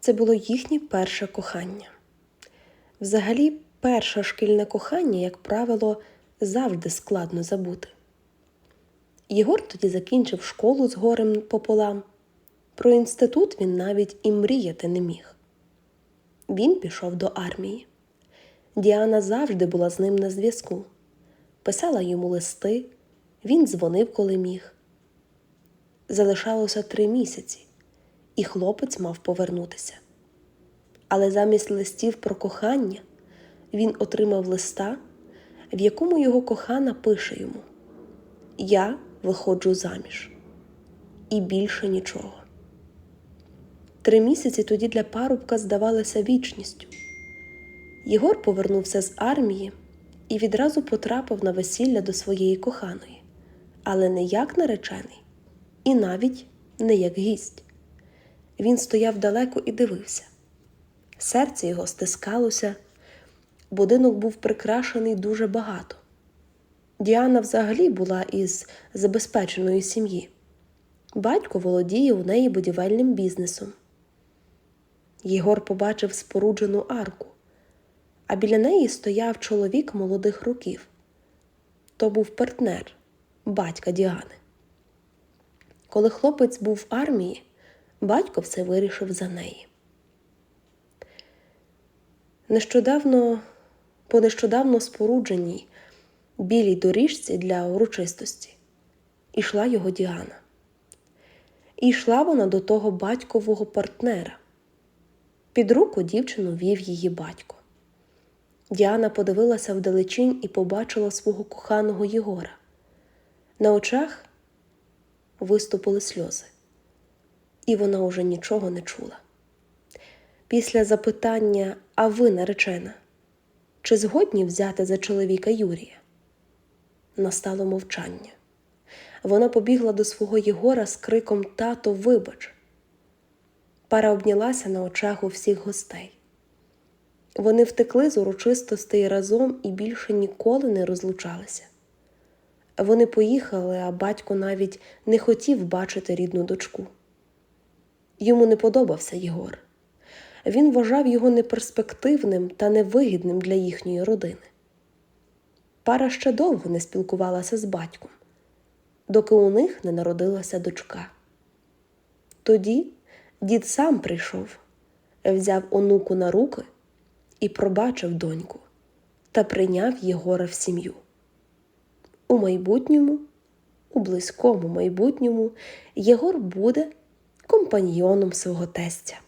Це було їхнє перше кохання. Взагалі, перше шкільне кохання, як правило, завжди складно забути. Єгор тоді закінчив школу з горем пополам. Про інститут він навіть і мріяти не міг. Він пішов до армії. Діана завжди була з ним на зв'язку, писала йому листи, він дзвонив, коли міг. Залишалося три місяці, і хлопець мав повернутися. Але замість листів про кохання він отримав листа, в якому його кохана пише йому: Я виходжу заміж. І більше нічого. Три місяці тоді для парубка здавалося вічністю. Єгор повернувся з армії і відразу потрапив на весілля до своєї коханої, але не як наречений, і навіть не як гість. Він стояв далеко і дивився. Серце його стискалося, будинок був прикрашений дуже багато. Діана взагалі була із забезпеченої сім'ї. Батько володіє у неї будівельним бізнесом. Єгор побачив споруджену арку, а біля неї стояв чоловік молодих років. То був партнер, батька Діани. Коли хлопець був в армії, батько все вирішив за неї. Нещодавно, по нещодавно спорудженій білій доріжці для урочистості ішла його Діана. І йшла вона до того батькового партнера. Під руку дівчину вів її батько. Діана подивилася вдалечінь і побачила свого коханого Єгора. На очах виступили сльози, і вона уже нічого не чула. Після запитання, а ви наречена, чи згодні взяти за чоловіка Юрія? Настало мовчання. Вона побігла до свого Єгора з криком Тато, вибач. Пара обнялася на очах у всіх гостей. Вони втекли з урочистостей разом і більше ніколи не розлучалися. Вони поїхали, а батько навіть не хотів бачити рідну дочку. Йому не подобався Єгор. Він вважав його неперспективним та невигідним для їхньої родини. Пара ще довго не спілкувалася з батьком, доки у них не народилася дочка. Тоді дід сам прийшов, взяв онуку на руки і пробачив доньку та прийняв Єгора в сім'ю. У майбутньому, у близькому майбутньому, Єгор буде компаньйоном свого тестя.